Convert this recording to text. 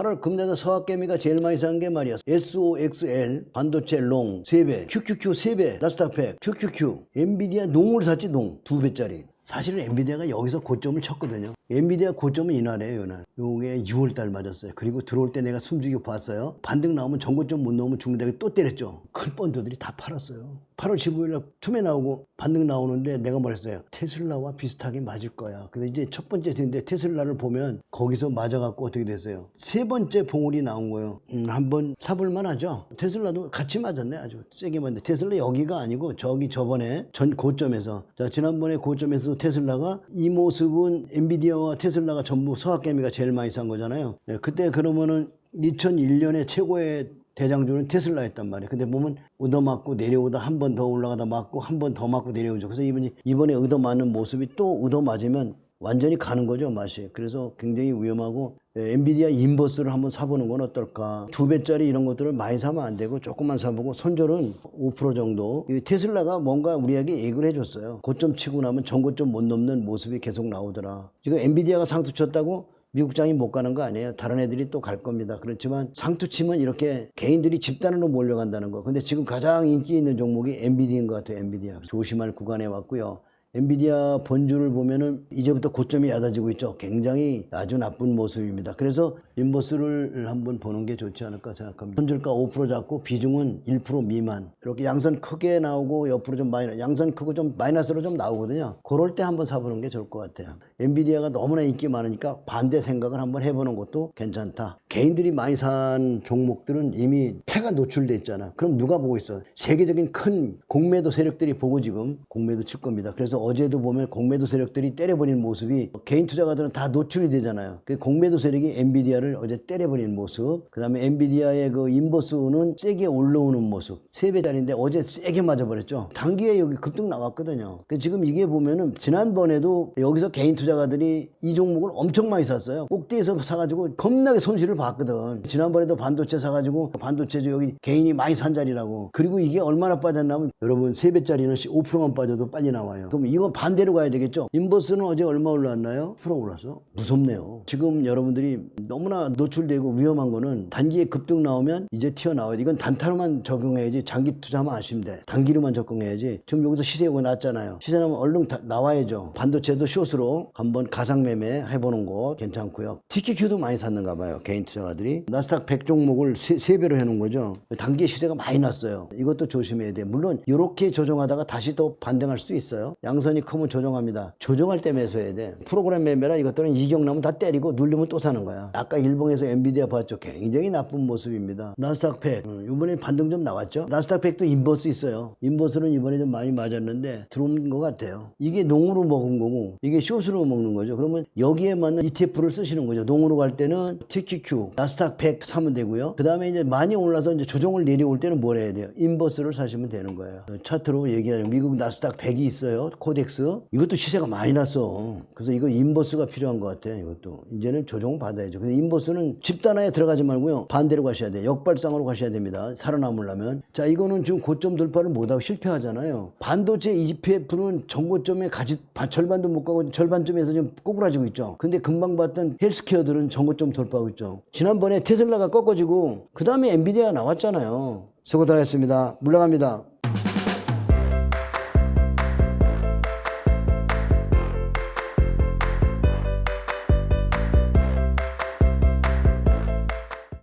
8월 금년에 서학개미가 제일 많이 산 게 말이야. SOXL 반도체 롱 3배, QQQ 3배, 나스닥 100, QQQ, 엔비디아 농을 샀지 농 2배짜리. 사실은 엔비디아가 여기서 고점을 쳤거든요. 엔비디아 고점은 이날이에요, 이날. 요게 6월달 맞았어요. 그리고 들어올 때 내가 숨죽이고 봤어요. 반등 나오면 전고점 못 넣으면 죽는다고 또 때렸죠. 큰 펀드들이 다 팔았어요. 8월 15일 날 툼에 나오고 반등 나오는데 내가 뭐랬어요? 테슬라와 비슷하게 맞을 거야. 근데 이제 첫 번째 인데 테슬라를 보면 거기서 맞아갖고 어떻게 됐어요? 세 번째 봉우리 나온 거예요. 음, 한번 사볼만 하죠? 테슬라도 같이 맞았네. 아주 세게 맞네. 테슬라 여기가 아니고 저기 저번에 전 고점에서. 자, 지난번에 고점에서 테슬라가 이 모습은 엔비디아와 테슬라가 전부 서학개미가 제일 많이 산 거잖아요. 예, 그때 그러면은 2001년에 최고의 대장주는 테슬라였단 말이에요. 근데 보면 얻어 맞고 내려오다 한 번 더 올라가다 맞고 한 번 더 맞고 내려오죠. 그래서 이번에 이번에 얻어 맞는 모습이 또 얻어 맞으면 완전히 가는 거죠 맛이. 그래서 굉장히 위험하고 예, 엔비디아 인버스를 한번 사보는 건 어떨까. 두 배짜리 이런 것들을 많이 사면 안 되고 조금만 사보고 손절은 5% 정도. 이 테슬라가 뭔가 우리에게 얘기를 해줬어요. 고점 치고 나면 전고점 못 넘는 모습이 계속 나오더라. 지금 엔비디아가 상투 쳤다고 미국장이 못 가는 거 아니에요. 다른 애들이 또 갈 겁니다. 그렇지만 상투 치면 이렇게 개인들이 집단으로 몰려간다는 거. 근데 지금 가장 인기 있는 종목이 엔비디아인 것 같아요. 엔비디아. 조심할 구간에 왔고요. 엔비디아 본주를 보면은 이제부터 고점이 얕아지고 있죠. 굉장히 아주 나쁜 모습입니다. 그래서 인버스를 한번 보는 게 좋지 않을까 생각합니다. 손절가 5% 잡고 비중은 1% 미만. 이렇게 양선 크게 나오고 옆으로 좀 마이너스, 양선 크고 좀 마이너스로 좀 나오거든요. 그럴 때 한번 사보는 게 좋을 것 같아요. 엔비디아가 너무나 인기 많으니까 반대 생각을 한번 해보는 것도 괜찮다. 개인들이 많이 산 종목들은 이미 폐가 노출돼 있잖아. 그럼 누가 보고 있어? 세계적인 큰 공매도 세력들이 보고 지금 공매도 칠 겁니다. 그래서 어제도 보면 공매도 세력들이 때려버리는 모습이 개인 투자가들은 다 노출이 되잖아요. 그 공매도 세력이 엔비디아를 어제 때려버리는 모습. 그 다음에 엔비디아의 그 인버스는 세게 올라오는 모습. 세배짜리인데 어제 세게 맞아버렸죠. 단기에 여기 급등 나왔거든요. 그 지금 이게 보면은 지난번에도 여기서 개인 투자가들이 이 종목을 엄청 많이 샀어요. 꼭대기에서 사가지고 겁나게 손실을 봤거든. 지난번에도 반도체 사가지고 반도체주 여기 개인이 많이 산 자리라고. 그리고 이게 얼마나 빠졌냐면 여러분 세배짜리는 5%만 빠져도 빨리 나와요. 그럼 이거 반대로 가야 되겠죠? 인버스는 어제 얼마 올랐나요? 10% 올랐어. 무섭네요. 지금 여러분들이 너무나 노출되고 위험한 거는 단기에 급등 나오면 이제 튀어나와야 돼. 이건 단타로만 적용해야지 장기 투자하면 아쉽대. 단기로만 접근해야지. 지금 여기서 시세 요거 났잖아요. 시세 나면 얼른 다- 나와야죠. 반도체도 숏으로 한번 가상 매매 해보는 거 괜찮고요. TQQ도 많이 샀는가 봐요. 개인 투자가들이. 나스닥 100 종목을 세, 세 배로 해놓은 거죠. 단기에 시세가 많이 났어요. 이것도 조심해야 돼. 물론 이렇게 조정하다가 다시 또 반등할 수 있어요. 양선이 크면 조정합니다. 조정할 때 매수해야 돼. 프로그램 매매라 이것들은 이격 나면 다 때리고 누르면 또 사는 거야. 아까 일봉에서 엔비디아 봤죠. 굉장히 나쁜 모습입니다. 나스닥 100. 음, 이번에 반등 좀 나왔죠. 나스닥 100도 인버스 있어요. 인버스는 이번에 좀 많이 맞았는데 들어온 것 같아요. 이게 농으로 먹은 거고 이게 숏으로 먹는 거죠. 그러면 여기에 맞는 ETF를 쓰시는 거죠. 농으로 갈 때는 TQQ, 나스닥 100 사면 되고요. 그 다음에 이제 많이 올라서 이제 조정을 내려올 때는 뭘 해야 돼요? 인버스를 사시면 되는 거예요. 차트로 얘기하면 미국 나스닥 100이 있어요. 코덱스. 이것도 시세가 많이 났어. 그래서 이거 인버스가 필요한 것 같아요. 이것도. 이제는 조정을 받아야죠. 근데 인 버스는 집단화에 들어가지 말고요. 반대로 가셔야 돼요. 역발상으로 가셔야 됩니다. 살아남으려면. 자, 이거는 지금 고점 돌파를 못하고 실패하잖아요. 반도체 EPF는 전고점에 가지, 반- 절반도 못 가고 절반쯤에서 지금 꼬꾸라지고 있죠. 근데 금방 봤던 헬스케어들은 전고점 돌파하고 있죠. 지난번에 테슬라가 꺾어지고, 그 다음에 엔비디아가 나왔잖아요. 수고들 하셨습니다. 물러갑니다.